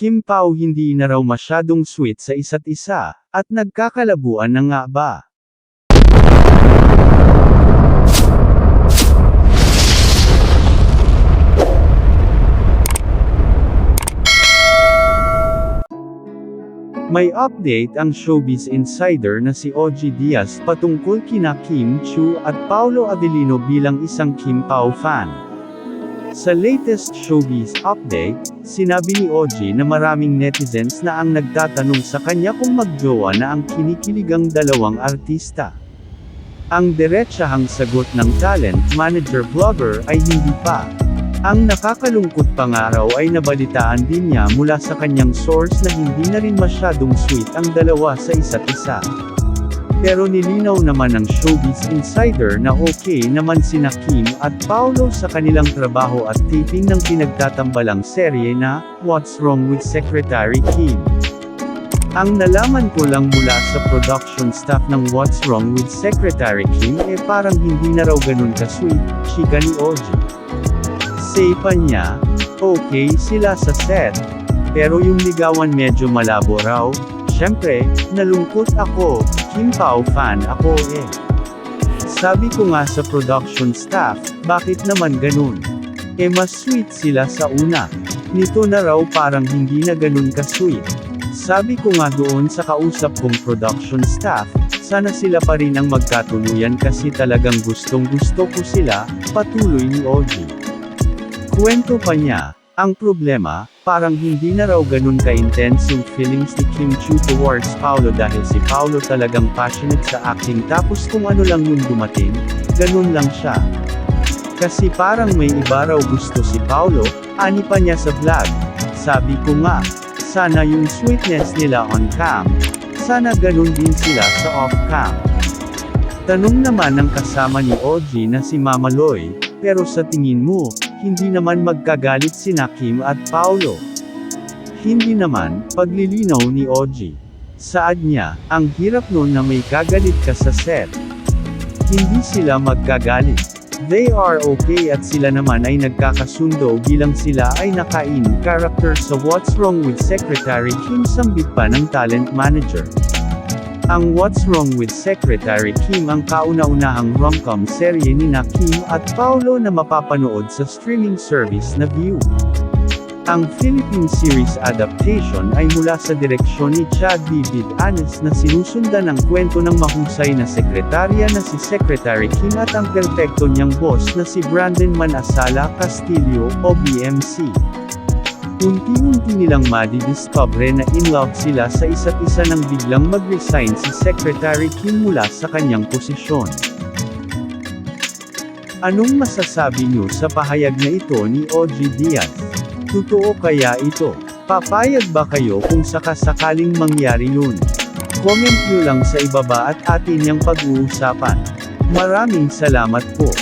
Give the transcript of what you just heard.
Kim Pao hindi na raw masyadong sweet sa isa't isa, at nagkakalabuan na nga ba? May update ang showbiz insider na si OG Diaz patungkol kina Kim Chu at Paulo Avellino bilang isang Kim Pao fan. Sa latest showbiz update, sinabi ni OG na maraming netizens na ang nagtatanong sa kanya kung magjowa na ang kinikiligang dalawang artista. Ang diretsahang sagot ng talent manager vlogger ay hindi pa. Ang nakakalungkot pa nga raw ay nabalitaan din niya mula sa kanyang source na hindi na rin masyadong sweet ang dalawa sa isa't isa. Pero nilinaw naman ng showbiz insider na okay naman sina Kim at Paolo sa kanilang trabaho at taping ng pinagtatambalang serye na What's Wrong with Secretary Kim. Ang nalaman ko lang mula sa production staff ng What's Wrong with Secretary Kim eh parang hindi na raw ganun ka-sweet, chika ni Oji. Say pa niya, okay sila sa set. Pero yung ligawan medyo malabo raw. Syempre, nalungkot ako, Kim Pao fan ako eh. Sabi ko nga sa production staff, bakit naman ganun? Eh mas sweet sila sa una. Nito na raw parang hindi na ganun ka-sweet. Sabi ko nga doon sa kausap kong production staff, sana sila pa rin ang magkatuluyan kasi talagang gustong gusto ko sila, patuloy ni Oji. Kwento pa niya, ang problema, parang hindi na raw ganun ka-intense yung feelings ni Kim Chu towards Paolo dahil si Paolo talagang passionate sa acting tapos kung ano lang yung dumating, ganun lang siya. Kasi parang may iba raw gusto si Paolo, ani pa niya sa vlog. Sabi ko nga, sana yung sweetness nila on cam, sana ganun din sila sa off cam. Tanong naman ng kasama ni OG na si Mama Loy, pero sa tingin mo, hindi naman magkagalit sina Kim at Paulo. Hindi naman, paglilinaw ni OG. Saad niya, ang hirap nun na may kagalit ka sa set. Hindi sila magkagalit. They are okay at sila naman ay nagkakasundo bilang sila ay nakain character sa What's Wrong with Secretary Kim Sambit pa ng talent manager. Ang What's Wrong with Secretary Kim ang kauna-unahang rom-com serye ni na Kim at Paulo na mapapanood sa streaming service na View. Ang Philippine series adaptation ay mula sa direksyon ni Chad David Anes na sinusundan ang kwento ng mahusay na sekretarya na si Secretary Kim at ang perpekto niyang boss na si Brandon Manasala Castillo o BMC. Unti-unti nilang madidiscover na in love sila sa isa't isa nang biglang mag-resign si Secretary Kim mula sa kanyang posisyon. Anong masasabi niyo sa pahayag na ito ni OG Diaz? Totoo kaya ito? Papayag ba kayo kung sakasakaling mangyari yun? Comment niyo lang sa ibaba at atin niyang pag-uusapan. Maraming salamat po.